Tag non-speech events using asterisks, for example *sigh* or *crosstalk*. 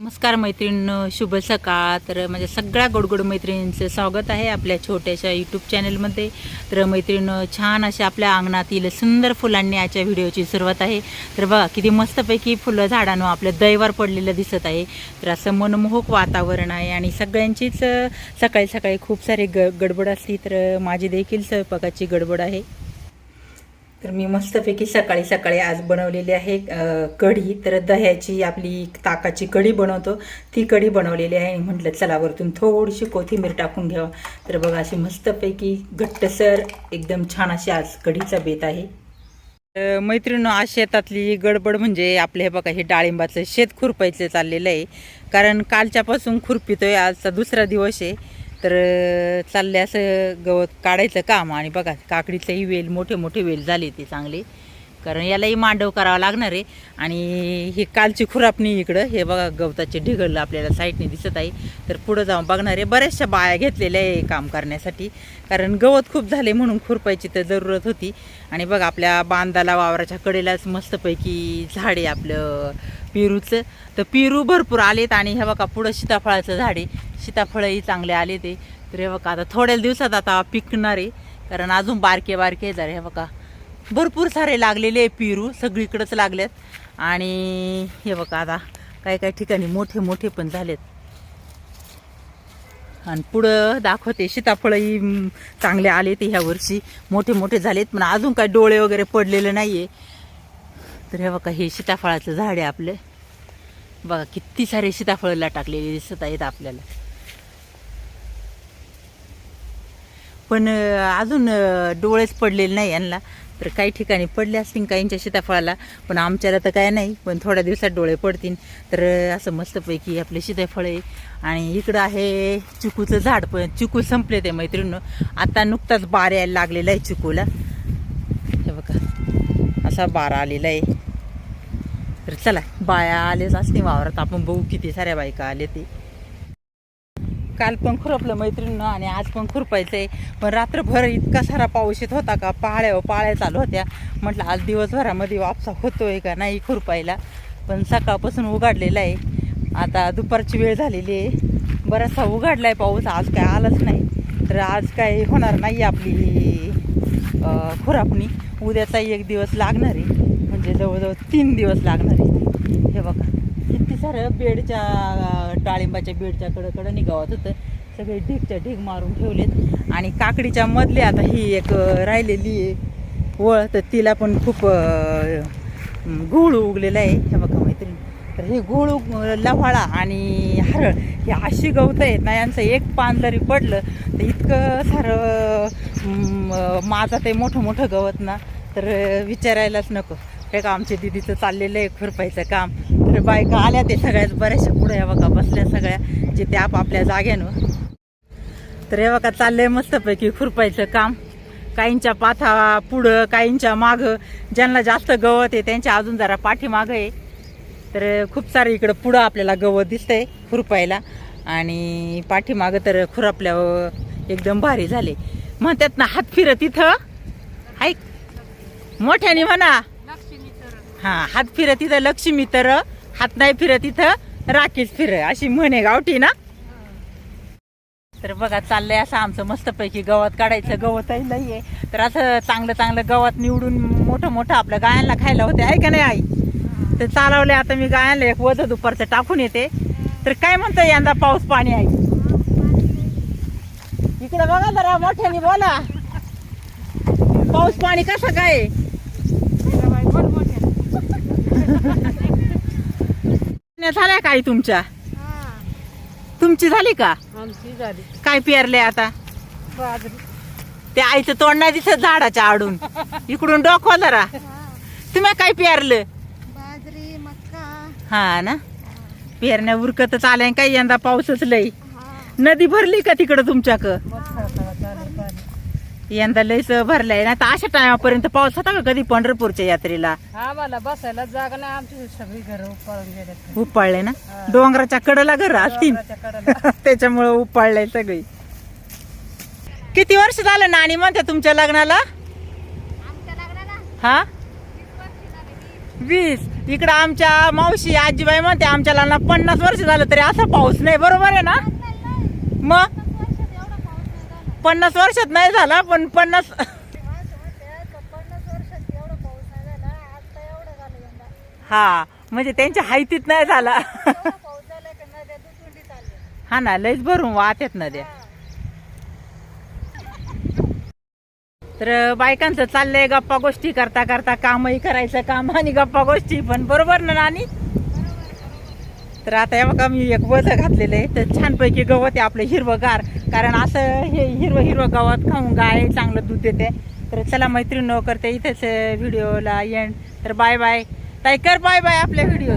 नमस्कार मैत्रीण शुभ सकाळ. तर माझ्या सगळ्या गोडगोड मैत्रिणींचं स्वागत आहे आपल्या छोट्याशा यूट्यूब चॅनलमध्ये तर मैत्रीण छान अशा आपल्या अंगणातील सुंदर फुलांनी आजच्या व्हिडिओची सुरुवात आहे. तर बघा किती मस्तपैकी फुलं झाडांवर आपल्या दैवार पडलेलं दिसत आहे. तर असं मनमोहक वातावरण आहे आणि सगळ्यांचीच सकाळी सकाळी खूप सारी ग गडबड असली तर माझी देखील स्वयंपाकाची गडबड आहे. तर मी मस्तपैकी सकाळी सकाळी आज बनवलेली आहे कढी. तर दह्याची आपली ताकाची कढी बनवतो. ती कढी बनवलेली आहे आणि म्हटलं चला वरतून थोडीशी कोथिंबीर टाकून घ्यावं. तर बघा अशी मस्तपैकी घट्टसर एकदम छान अशी आज कढीचा बेत आहे. तर मैत्रिणी आज शेतातली गडबड म्हणजे आपले हे बघा हे डाळिंबाचं शेत खुरपायचं चाललेलं आहे. कारण कालच्यापासून खुरपितोय आजचा दुसरा दिवस आहे. तर चालले असं गवत काढायचं काम. आणि बघा काकडीचंही वेल मोठे मोठे वेल झाले ते चांगले. कारण यालाही मांडव करावा लागणार आहे. आणि ही कालची खुरापणी इकडं हे बघा गवताचे ढिगल आपल्याला साईडने दिसत आहे. तर पुढं जाऊन बघणार आहे. बऱ्याचशा बाया घेतलेल्या आहे काम करण्यासाठी. कारण गवत खूप झाले म्हणून खुरपायची तर जरूरत होती. आणि बघा आपल्या बांधाला वावराच्या कडेलाच मस्तपैकी झाड आहे आपलं पेरूचं. तर पेरू भरपूर आलेत आणि हे बघा पुढं सीताफळाचं झाड आहे. सीताफळही चांगले आले ते तर हे बघा आता थोड्या दिवसात आता पिकणार आहे. कारण अजून बारके बारके झाले हे बघा. भरपूर सारे लागलेले पेरू सगळीकडंच लागलेत. आणि हे बघा आता काही काही ठिकाणी मोठे मोठे पण झालेत. आणि पुढं दाखवते सीताफळही चांगले आले ते ह्या वर्षी. मोठे मोठे झालेत पण अजून काही डोळे वगैरे पडलेले आहे तर हे बघा हे सीताफळाचं झाड आहे आपलं. बघा किती सारे सीताफळला टाकलेले दिसत आहेत आपल्याला. पण अजून डोळेच पडलेले नाही यांना. तर काही ठिकाणी पडले असतील काहींच्या सीताफळाला पण आमच्याला तर काय नाही पण थोड्या दिवसात डोळे पडतील. तर असं मस्तपैकी आपले सीताफळे आहे आणि इकडं आहे चिकूचं झाड पण चिकू संपले ते मैत्रिणी आता नुकताच बार यायला लागलेला आहे चिकूला. हे बघा असा बारा आलेला आहे. तर चला बाया आलेच असते वावरात. आपण बघू किती साऱ्या बायका आले ते. काल पण खुरपलं मैत्रिणीनं आणि आज पण खुरपायचंय. पण रात्रभर इतका सारा पाऊस येत होता का? पाळ्या हो, पाळ्या चालू होत्या. म्हटलं आज दिवसभरामध्ये वापसा होतोय का नाही खुरपायला? पण सकाळपासून उघडलेला आहे. आता दुपारची वेळ झालेली आहे. बराचसा उघडलाय पाऊस. आज काय आलाच नाही. तर आज काय होणार नाही आपली खुरापणी. उद्याचा एक दिवस लागणार आहे. म्हणजे जवळजवळ तीन दिवस लागणार आहे. हे बघा. किती सारं बेडच्या डाळिंबाच्या बेडच्या कडं कडं होतं. सगळे ढीगच्या ढीग मारून ठेवलेत. आणि काकडीच्या मधले आता ही एक राहिलेली आहे. वळ तर तिला पण खूप गुळ गूळ उगलेलं आहे. हे बघा मैत्रिणी. तर हे गूळ उग- लव्हाळा आणि हरळ हे अशी गवतं आहेत ना यांचं एक पान जरी पडलं तर इतकं सारं माझं माझा ते मोठं मोठं गवत ना तर विचारायलाच नको. हे का आमच्या दिदीचं चाललेलं आहे खुरपायचं काम. तर बायका आल्या ते सगळ्याच बऱ्याचशा पुढे या बघा बसल्या सगळ्या जे ते आपापल्या जाग्यानं तर हे बघा चाललंय मस्तपैकी खुरपायचं काम. काहींच्या पाथा पुढं काहींच्या मागं. ज्यांना जास्त गवत आहे त्यांच्या अजून जरा पाठीमागं आहे. तर खूप सारं इकडं पुढं आपल्याला गवत दिसतंय खुरपायला. आणि पाठीमागं तर खुरपल्यावर एकदम भारी झाले. म्हणतात ना हात फिरत इथं. ऐक मोठ्याने म्हणा. हा हात फिरत तिथं लक्ष्मी तर हात नाही फिरत तिथं राखीच फिर अशी म्हणे गावठी ना? तर बघा चाललंय असं आमचं मस्तपैकी गवत काढायचं. गवतही नाहीये. तर असं चांगलं चांगलं गवत निवडून मोठं मोठं आपल्या गायांना खायला होते. आहे का नाही आई? तर चालवले आता मी गायांना एक वध दुपारचं टाकून येते. तर काय म्हणतो यंदा पाऊस पाणी आहे इकडे बघा जरा मोठ्याने बोला. पाऊस पाणी कसं काय? झाल्या काही तुमच्या? तुमची झाली का? आमची झाली. काय पेरले आता? बाजरी. ते आईचं तोंड नाही दिसत झाडाच्या आडून. इकडून डोकवा जरा. तुम्ही काय पेरलं? बाजरी मक्का. हा ना? पेरण्या उरकतच आल्या काय यंदा पाऊसच लय नदी भरली का तिकडं तुमच्याक? यंदा लयच भरलाय. ना तर अशा टायमापर्यंत पाऊस होता का कधी पंढरपूरच्या यात्रेला? आम्हाला बसायला जागा नाही आमची सगळी घर उपाळून गेले उपाळले ना? डोंगराच्या कडला घर असतील. कडेला. *laughs* त्याच्यामुळे उपाळलंय सगळी. किती वर्ष झालं नानी म्हणते तुमच्या लग्नाला? हा? वीस इकडं आमच्या मावशी आजीबाई म्हणते आमच्या लहानला पन्नास वर्ष झालं तरी असा पाऊस नाही. बरोबर आहे ना? मग? पन्नास वर्षात नाही झाला पण पन्नास हा म्हणजे त्यांच्या हायतीत नाही झाला. हा ना लयच भरून वाहत्यात नद्या तर बायकांचं चाललंय गप्पा गोष्टी करता करता कामही करायचं काम आणि गप्पा गोष्टी पण बरोबर ना नानी तर आता हे बघा मी एक वज घातलेलं आहे तर छानपैकी गवत आहे आपलं हिरवंगार. कारण असं हे हिरवं हिरवं गवत खाऊन गाय चांगलं दूध देते. तर चला मैत्रीण करते इथेच व्हिडिओला एंड तर बाय बाय ताई कर बाय बाय आपल्या व्हिडिओ